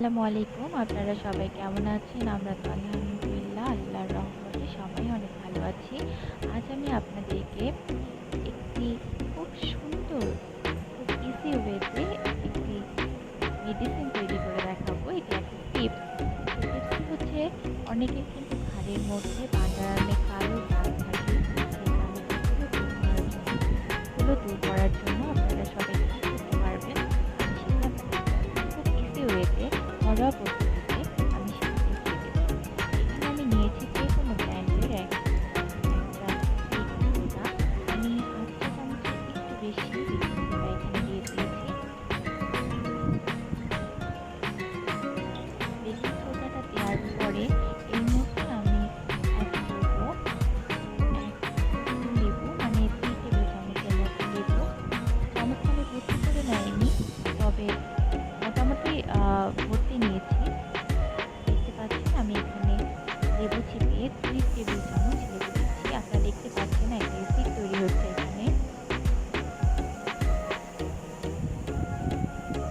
আসসালামু আলাইকুম। আপনারা সবাই কেমন আছেন? আমরা তো আলহামদুলিল্লাহ আল্লাহর রহমতে সবাই অনেক ভালো আছি। আজ আমি আপনাদেরকে একটি খুব সুন্দর, খুব ইজি ওয়েতে একটি মেডিসিন তৈরি করে দেখাবো। এটা একটা টিপস টিপসটি হচ্ছে অনেকে কিন্তু ঘাড়ের মধ্যে বাঁধা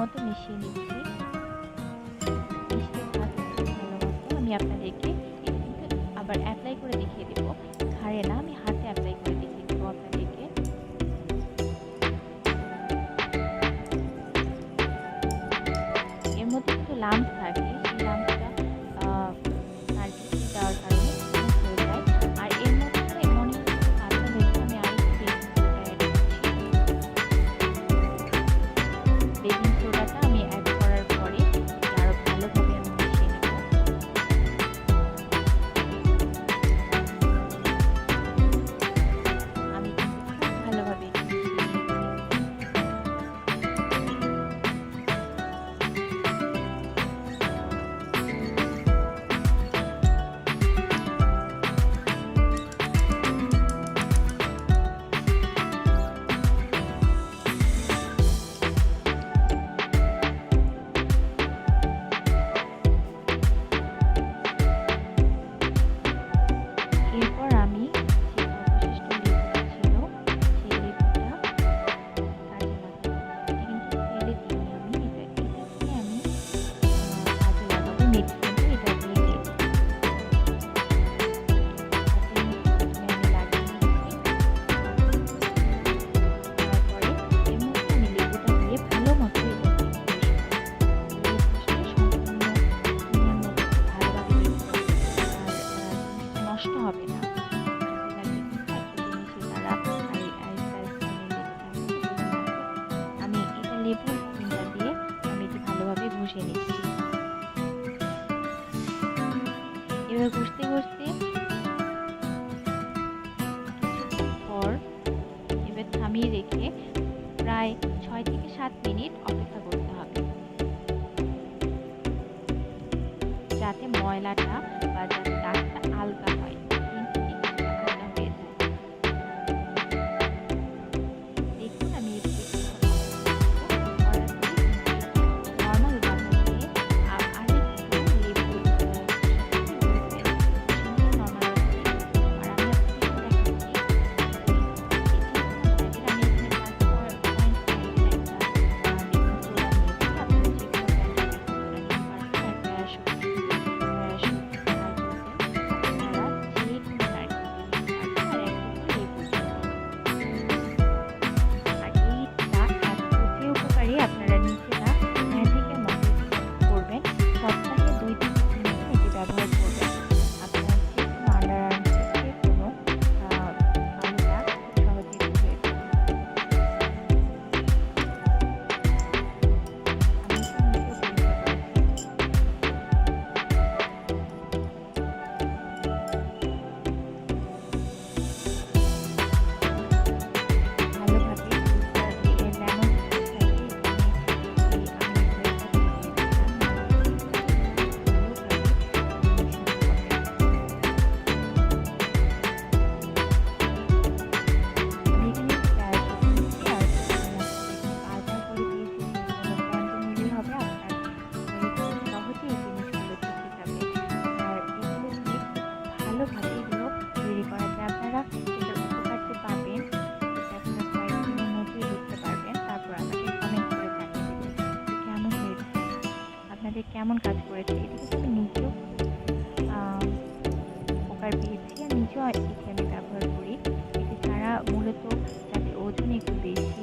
মতো মিশিয়ে নিচ্ছি। আমি আপনাদেরকে আবার অ্যাপ্লাই করে দেখিয়ে দেবো। ঘাড়ে না, আমি হাতে অ্যাপ্লাই করে দেখিয়ে দেবো আপনাদেরকে। এর মধ্যে কিন্তু লাম্প থাকে। এভাবে ঘুরতে ঘুরতে। পর এবার থামিয়ে রেখে প্রায় ছয় থেকে সাত মিনিট অপেক্ষা করতে হবে। যাতে ময়লাটা বা যাতে দাগটা আলগা হয়। এমন কাজ করে এদিকে আমি নিজেও উপকার পেয়েছি আর নিজেও এটি আমি ব্যবহার করি। এটি ছাড়া মূলত যাতে ওজন একটু বেশি।